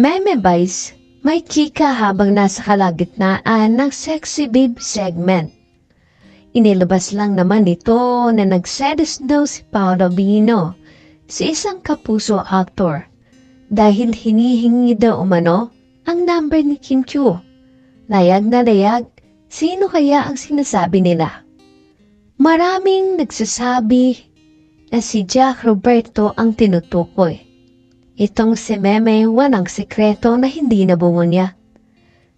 Meme Vice, may chika habang nasa kalagitnaan ng Sexy Babe segment. Inilabas lang naman ito na nagsedes daw si Paolo Bino, si isang kapuso actor, dahil hinihingi daw umano ang number ni Kim Chu. Layag na layag, sino kaya ang sinasabi nila? Maraming nagsasabi na si Jack Roberto ang tinutukoy. Itong si Meme walang sekreto na hindi nabungo niya.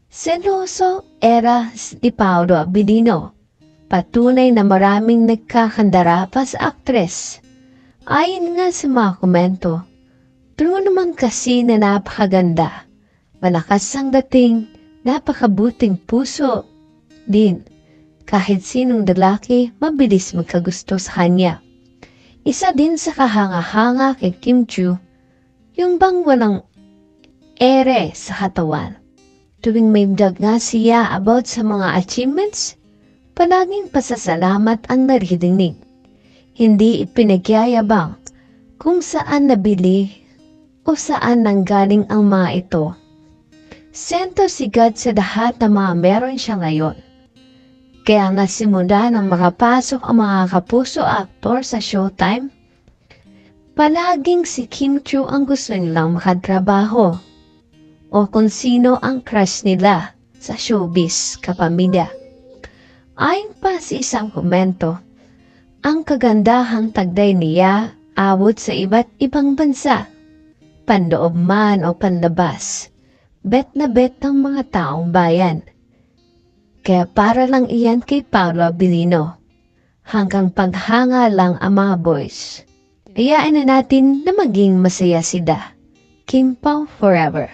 Seloso era ni Paolo Abilino. Patunay na maraming nagkakandara pa sa aktres. Ayon nga sa mga komento, true naman kasi na napakaganda. Malakas ang dating, napakabuting puso. Din, kahit sinong lalaki, mabilis magkagusto sa kanya. Isa din sa kahanga-hanga kay Kim Chu, yung bang walang ere sa katawan. Tuwing may nga siya about sa mga achievements, palaging pasasalamat ang naririnig. Hindi ipinagyayabang kung saan nabili o saan nanggaling ang mga ito. Sento si God sa lahat ng mga meron siya ngayon. Kaya nga simula nang makapasok ang mga kapuso aktor sa showtime, palaging si Kim Chu ang gusto nilang makatrabaho o kung sino ang crush nila sa showbiz kapamilya. Ayon pa sa isang komento, ang kagandahang tagday niya awot sa iba't ibang bansa, panloob man o panlabas, bet na bet ng mga taong bayan. Kaya para lang iyan kay Paolo Abilino, hanggang paghanga lang ang mga boys. Hayaan na natin na maging masaya sila. Kim Pao forever.